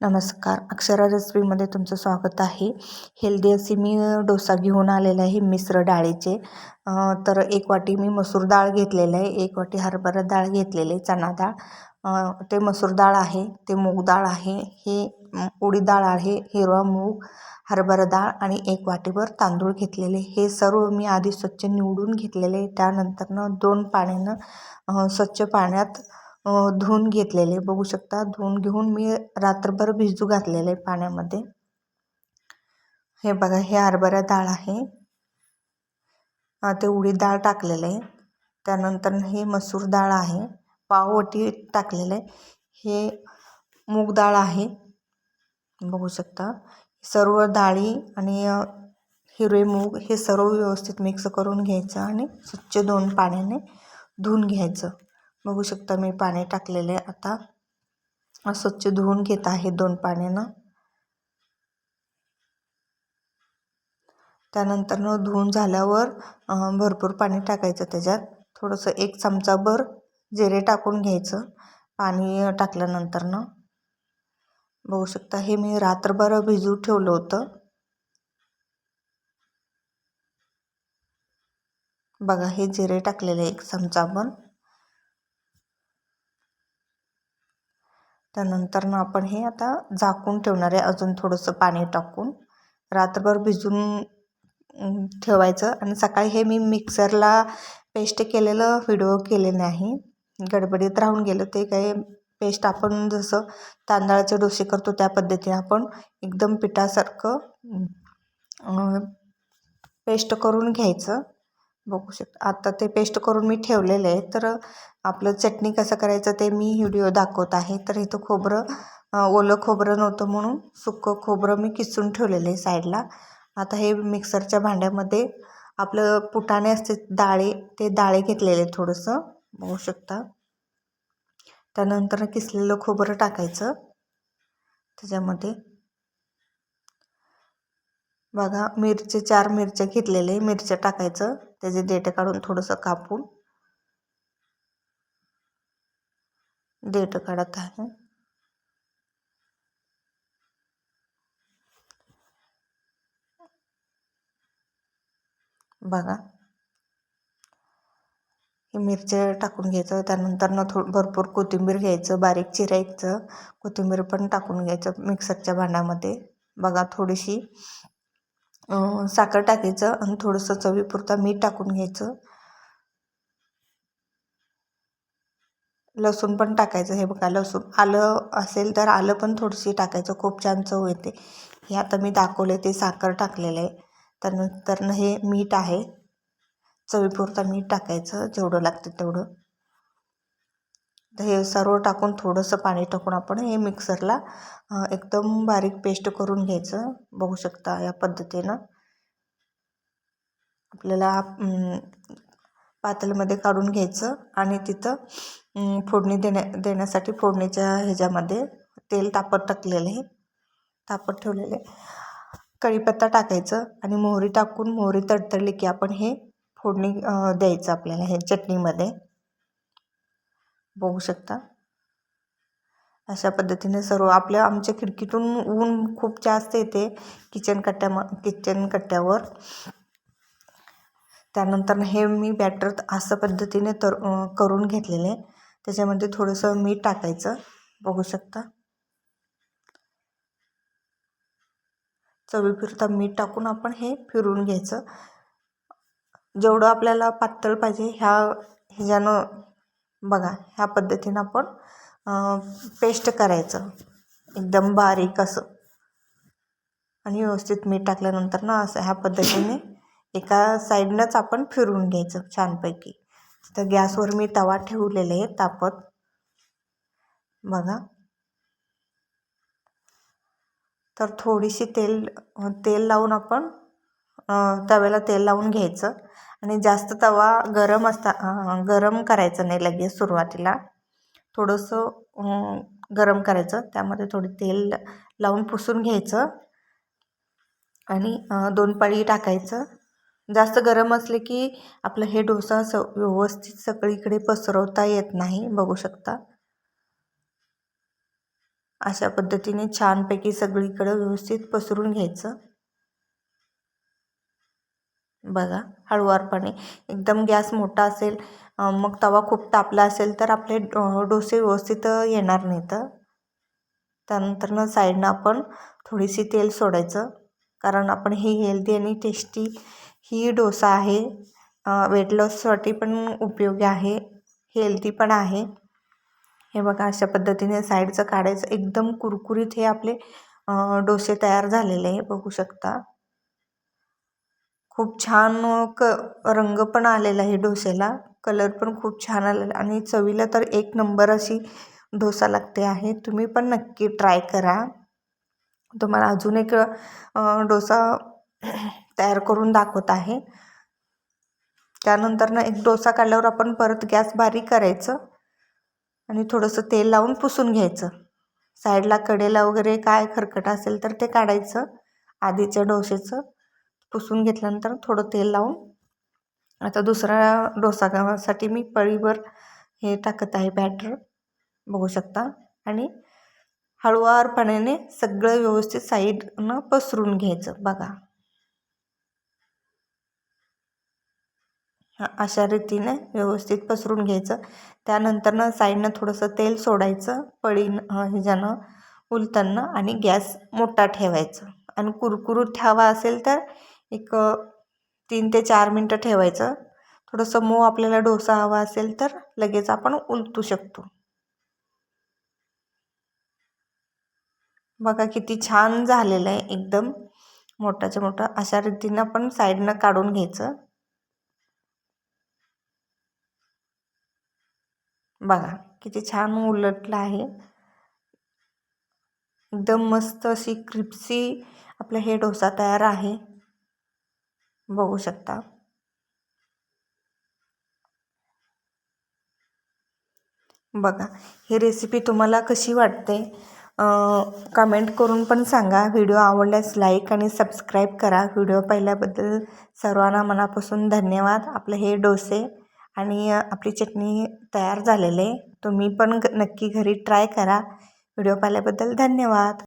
नमस्कार. अक्षरा रेसिपीमध्ये तुमचं स्वागत आहे. हेल्दी अशी मी डोसा घेऊन आलेला आहे मिश्र डाळीचे. तर एक वाटी मी मसूर डाळ घेतलेलं आहे. एक वाटी हरभरा डाळ घेतलेली आहे चणा डाळ. ते मसूर डाळ आहे ते मूग डाळ आहे हे उडीद डाळ आहे हिरवा मूग हरभरा डाळ आणि एक वाटीभर तांदूळ घेतलेले हे सर्व मी आधी स्वच्छ निवडून घेतलेले त्यानंतरनं दोन पाण्यानं स्वच्छ पाण्यात धुवून घेतलेले. बघू शकता धुवून घेऊन मी रात्रभर भिजू घातलेले आहे पाण्यामध्ये. हे बघा हे हरभरा डाळ आहे. ते उडीद डाळ टाकलेलं. आहे त्यानंतर हे मसूर डाळ आहे. पाववटी टाकलेलं. आहे हे मूग डाळ आहे. बघू शकता. सर्व डाळी आणि हिरवे मूग हे सर्व व्यवस्थित मिक्स करून घ्यायचं आणि स्वच्छ दोन पाण्याने धुवून घ्यायचं. बघू शकता मी पाणी टाकलेले आता. स्वच्छ धुवून घेत आहे दोन पाण्यानं. त्यानंतर न धुवून झाल्यावर भरपूर पाणी टाकायचं त्याच्यात. थोडंसं एक चमचाभर जिरे टाकून घ्यायचं पाणी टाकल्यानंतरनं बघू शकता हे मी रात्रभर भिजू ठेवलं होतं. बघा हे जिरे टाकलेले एक चमचाभर. त्यानंतर ना आपण हे आता झाकून ठेवणार आहे. अजून थोडंसं पाणी टाकून. रात्रभर भिजून ठेवायचं. आणि सकाळी हे मी मिक्सरला पेस्ट केलेलं व्हिडिओ केले नाही. गडबडीत राहून गेलं. ते काही पेस्ट आपण जसं तांदळाचे डोसे करतो त्या पद्धतीने आपण एकदम पिठासारखं पेस्ट करून घ्यायचं. बघू शकता. आता ते पेस्ट करून मी ठेवलेलं आहे तर आपलं चटणी कसं करायचं ते मी व्हिडिओ दाखवत आहे. तर इथं खोबरं ओलं खोबरं नव्हतं म्हणून सुकं खोबरं मी किसून ठेवलेलं आहे साईडला. आता हे मिक्सरच्या भांड्यामध्ये आपलं पुटाणे असते डाळे ते डाळे घेतलेले थोडंसं. बघू शकता. त्यानंतर किसलेलं खोबरं टाकायचं त्याच्यामध्ये. बघा मिरचे चार मिरच्या घेतलेले मिरच्या टाकायचं. त्याचे देठं काढून थोडंसं कापून देठ काढत आहे. बघा. हे मिरच्या टाकून घ्यायचं त्यानंतर ना थो भरपूर कोथिंबीर घ्यायचं बारीक चिरायचं कोथिंबीर पण टाकून घ्यायचं मिक्सरच्या भांड्यामध्ये. बघा थोडीशी साखर टाकायचं आणि थोडंसं चवीपुरता मीठ टाकून घ्यायचं. लसूण पण टाकायचं हे बघा लसूण. आलं असेल तर आलं पण थोडीशी टाकायचं खूप छान चव येते. हे आता मी दाखवले ते साखर टाकलेलं आहे. त्यानंतर हे मीठ आहे. चवीपुरता मीठ टाकायचं जेवढं लागतं तेवढं. हे सर्व टाकून थोडंसं पाणी टाकून आपण हे मिक्सरला एकदम बारीक पेस्ट करून घ्यायचं. बघू शकता या पद्धतीनं. आपल्याला पातेल्यामध्ये काढून घ्यायचं आणि तिथं फोडणी देण्या देण्यासाठी फोडणीच्या ह्याच्यामध्ये तेल तापत टाकलेलं आहे. तापत ठेवलेले कढीपत्ता टाकायचं आणि मोहरी टाकून मोहरी तडतडली की आपण हे फोडणी द्यायचं आपल्याला हे चटणीमध्ये. बघू शकता. अशा पद्धतीने सर्व आपल्या आमच्या खिडकीतून ऊन खूप जास्त येते किचन कट्ट्या किचन कट्ट्यावर. त्यानंतर हे मी बॅटर असं पद्धतीने तर करून घेतलेले. त्याच्यामध्ये थोडंसं मीठ टाकायचं. बघू शकता. चवीपुरता मीठ टाकून आपण हे फिरून घ्यायचं. जेवढं आपल्याला पातळ पाहिजे ह्या ह्याच्यानं बघा ह्या पद्धतीनं आपण पेस्ट करायचं. एकदम बारीक असं. आणि व्यवस्थित मीठ टाकल्यानंतर ना असं ह्या पद्धतीने एका साईडनंच आपण फिरून घ्यायचं छानपैकी. तर गॅसवर मी तवा ठेवलेला आहे तापत. बघा. तर थोडीशी तेल तेल लावून आपण तव्याला तेल लावून घ्यायचं. आणि जास्त तवा गरम असता गरम करायचं नाही लगेच सुरुवातीला. थोडंसं गरम करायचं. त्यामध्ये थोडे तेल लावून पुसून घ्यायचं. आणि दोन पाळी टाकायचं. जास्त गरम असले की आपलं हे डोसा स व्यवस्थित सगळीकडे पसरवता येत नाही बघू शकता. अशा पद्धतीने छानपैकी सगळीकडं व्यवस्थित पसरून घ्यायचं. बघा हळूवारपणे. एकदम गॅस मोठा असेल मग तवा खूप तापला असेल तर आपले डोसे व्यवस्थित येणार नाहीत. त्यानंतरनं साईडनं आपण थोडीशी तेल सोडायचं. कारण आपण ही हेल्दी आणि टेस्टी ही डोसा आहे. वेट लॉससाठी पण उपयोगी आहे. हेल्दी पण आहे. हे बघा अशा पद्धतीने साईडचं काढायचं. एकदम कुरकुरीत हे आपले डोसे तयार झालेले आहे बघू शकता. खूप छान क रंग पण आलेला आहे डोसेला कलर पण खूप छान आलेला आणि चवीला तर एक नंबर अशी डोसा लागते आहे. तुम्ही पण नक्की ट्राय करा. तुम्हाला अजून एक डोसा तयार करून दाखवत आहे. त्यानंतर ना एक डोसा काढल्यावर आपण परत गॅस बारीक करायचं आणि थोडंसं तेल लावून पुसून घ्यायचं. साईडला कडेला वगैरे काय खरकट असेल तर ते काढायचं. आधीच्या डोसेचं पुसून घेतल्यानंतर थोडं तेल लावून आता दुसरा डोसा गावासाठी मी पळीवर हे टाकत आहे बॅटर बघू शकता. आणि हळुवारपणाने सगळं व्यवस्थित साईडनं पसरून घ्यायचं बघा. अशा रीतीने व्यवस्थित पसरून घ्यायचं. त्यानंतरनं साईडनं थोडंसं तेल सोडायचं पळीनं ह्याच्यानं उलताना आणि गॅस मोठा ठेवायचं. आणि कुरकुरीत ठेवा असेल तर एक तीन ते चार मिनटं ठेवायचं. थोडंसं मऊ आपल्याला डोसा हवा असेल तर लगेच आपण उलटू शकतो. बघा किती छान झालेलं आहे एकदम. मोठाच्या मोठा अशा रीतीनं आपण साईडनं काढून घ्यायचं. बघा किती छान उलटलं आहे. एकदम मस्त अशी क्रिप्सी आपला हे डोसा तयार आहे. बघू शकता. बघा ही रेसिपी तुम्हाला कशी वाटते कमेंट करून पण सांगा. व्हिडिओ आवडल्यास लाईक आणि सबस्क्राईब करा. व्हिडिओ पाहिल्याबद्दल सर्वांना मनापासून धन्यवाद. आपले हे डोसे आणि आपली चटणी तयार झालेले. तुम्ही पण नक्की घरी ट्राय करा. व्हिडिओ पाहिल्याबद्दल धन्यवाद.